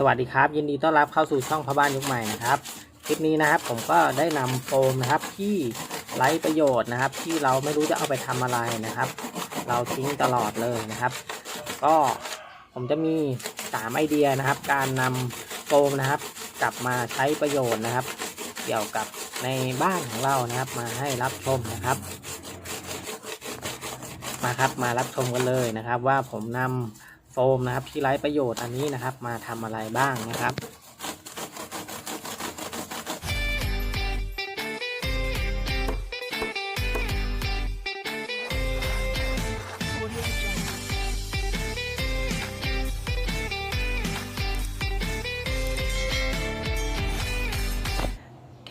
สวัสดีครับ ยินดีต้อนรับเข้าสู่ช่องพ่อบ้านยุคใหม่นะครับคลิปนี้นะครับผมก็ได้นำโฟมนะครับที่ไร้ประโยชน์นะครับ ที่เราไม่รู้จะเอาไปทำอะไรนะครับ เราทิ้งตลอดเลยนะครับ ก็ผมจะมี3ไอเดียนะครับ การนำโฟมนะครับ กลับมาใช้ประโยชน์นะครับ เกี่ยวกับในบ้านของเรานะครับ มาให้รับชมนะครับ มาครับมารับชมกันเลยนะครับ ว่าผมนำ โฟมนะครับที่ไร้ประโยชน์อันนี้นะครับ มาทำอะไรบ้างนะครับ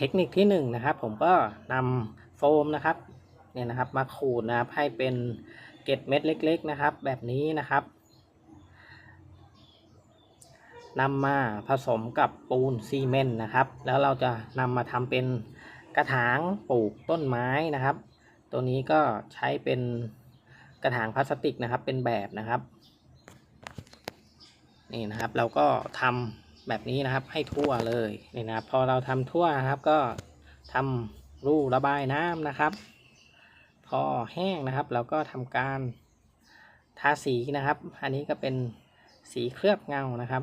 เทคนิคที่1นงนะครับผมก็นำโฟมนะครับเนี่ยนะครับมาขูดนะครับให้เป็นเกล็ดเม็ดเล็ก ๆ นะครับ แบบนี้นะครับ นำมาผสมกับปูนซีเมนต์นะครับ แล้วเราจะนำมาทำเป็นกระถางปลูกต้นไม้นะครับ ตัวนี้ก็ใช้เป็นกระถางพลาสติกนะครับ เป็นแบบนะครับ นี่นะครับเราก็ทำแบบนี้นะครับให้ทั่วเลยนี่นะครับ พอเราทำทั่วนะครับก็ทำรูระบายน้ำนะครับ พอแห้งนะครับ เราก็ทำการทาสีนะครับ อันนี้ก็เป็นสีเคลือบเงานะครับ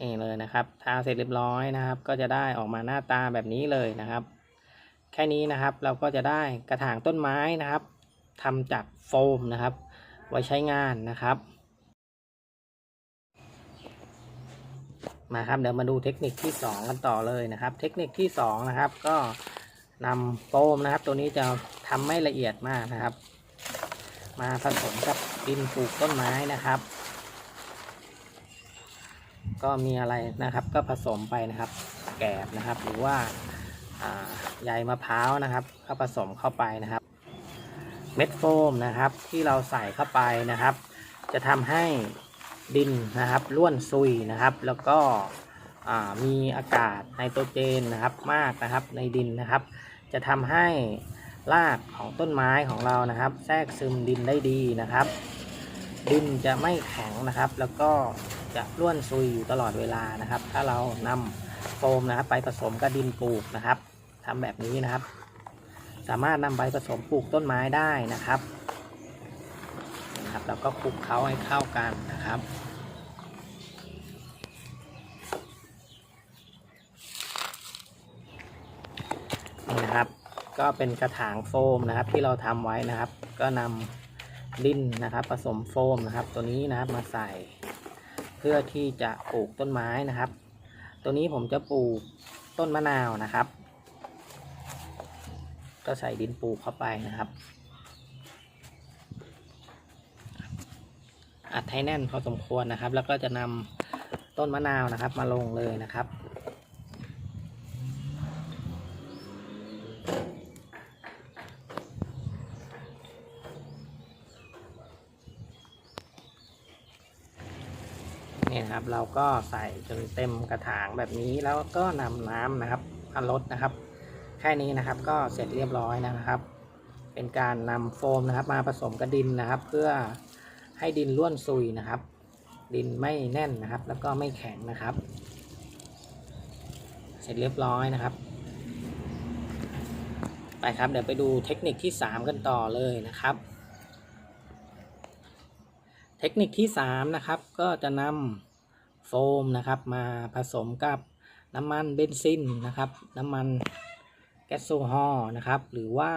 นี่เลยนะครับ ทาเสร็จเรียบร้อยนะครับ ก็จะได้ออกมาหน้าตาแบบนี้เลยนะครับ แค่นี้นะครับเราก็จะได้กระถางต้นไม้นะครับทำจากโฟมนะครับ ไว้ใช้งานนะครับ มาครับเดี๋ยวมาดูเทคนิคที่ 2 กันต่อเลยนะครับ เทคนิคที่2นะครับ ก็นำโฟมนะครับ ตัวนี้จะทำไม่ละเอียดมากนะครับ มาผสมกับดินปลูกต้นไม้นะครับ ก็มีอะไรนะครับ ก็ผสมไปนะครับ แกบนะครับ หรือว่าใยมะพร้าวนะครับ ก็ผสมเข้าไปนะครับ เม็ดโฟมนะครับ ที่เราใส่เข้าไปนะครับ จะทำให้ดินนะครับร่วนซุยนะครับ แล้วก็มีอากาศไนโตรเจนนะครับมากนะครับในดินนะครับ จะทำให้รากของต้นไม้ของเรานะครับ แทรกซึมดินได้ดีนะครับ ดินจะไม่แข็งนะครับ แล้วก็ จะร่วนซุยอยู่ตลอดเวลานะครับ ถ้าเรานำโฟมนะครับไปผสมกับดินปลูกนะครับทำแบบนี้นะครับ สามารถนำใบผสมปลูกต้นไม้ได้นะครับนะครับแล้วก็คลุกเคล้าให้เข้ากันนะครับนี่นะครับ ก็เป็นกระถางโฟมนะครับที่เราทำไว้นะครับ ก็นำดินนะครับ ผสมโฟมนะครับ ตัวนี้นะครับมาใส่ เพื่อที่จะปลูกต้นไม้นะครับ ตัวนี้ผมจะปลูกต้นมะนาวนะครับ ก็ใส่ดินปลูกเข้าไปนะครับอัดให้แน่นพอสมควรนะครับ แล้วก็จะนำต้นมะนาวนะครับ มาลงเลยนะครับ นี่นะครับ เราก็ใส่จนเต็มกระถางแบบนี้แล้วก็นำน้ำนะครับมาลดนะครับ แค่นี้นะครับก็เสร็จเรียบร้อยนะครับ เป็นการนำโฟมนะครับ มาผสมกับดินนะครับ เพื่อให้ดินร่วนซุยนะครับ ดินไม่แน่นนะครับ แล้วก็ไม่แข็งนะครับ เสร็จเรียบร้อยนะครับ ไปครับเดี๋ยวไปดูเทคนิคที่ 3 กันต่อเลยนะครับเทคนิคที่ 3 นะครับ ก็จะนำ โฟมนะครับมาผสมกับน้ำมันเบนซินนะครับ น้ำมันแก๊สโซฮอล์นะครับ หรือว่า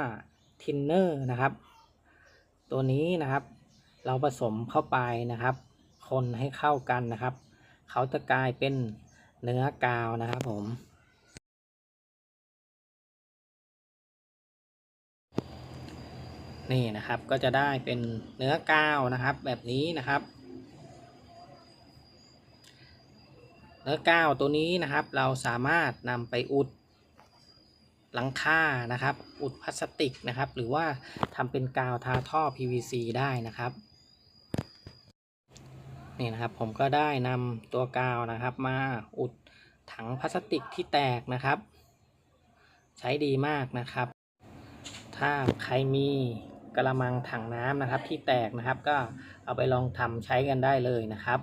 ทินเนอร์นะครับ ตัวนี้นะครับ เราผสมเข้าไปนะครับ คนให้เข้ากันนะครับ เขาจะกลายเป็นเนื้อกาวนะครับผมนี่นะครับก็จะได้เป็นเนื้อกาวนะครับแบบนี้นะครับ เนื้อกาวตัวนี้นะครับ เราสามารถนำไปอุดหลังคานะครับ อุดพลาสติกนะครับ หรือว่าทำเป็นกาวทาท่อ PVC ได้นะครับนี่นะครับผมก็ได้นำตัวกาวนะครับ มาอุดถังพลาสติกที่แตกนะครับ ใช้ดีมากนะครับ ถ้าใครมีกระมังถังน้ำนะครับ ที่แตกนะครับ ก็เอาไปลองทำใช้กันได้เลยนะครับ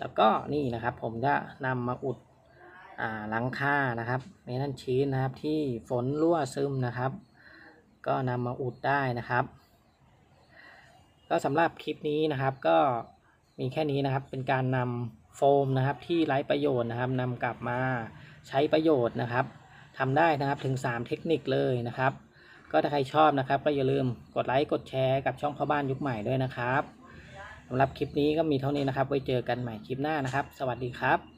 แล้วก็นี่นะครับผมจะนำมาอุดหลังคานะครับเมทัลชีสนะครับที่ฝนรั่วซึมนะครับ ก็นำมาอุดได้นะครับ ก็สำหรับคลิปนี้นะครับก็มีแค่นี้นะครับเป็นการนำโฟมนะครับที่ไร้ประโยชน์นะครับนำกลับมาใช้ประโยชน์นะครับทำได้นะครับถึง 3 เทคนิคเลยนะครับ ก็ถ้าใครชอบนะครับ ก็อย่าลืมกดไลค์กดแชร์กับช่องพ่อบ้านยุคใหม่ด้วยนะครับ สำหรับคลิปนี้ก็มีเท่านี้นะครับ ไว้เจอกันใหม่คลิปหน้านะครับ สวัสดีครับ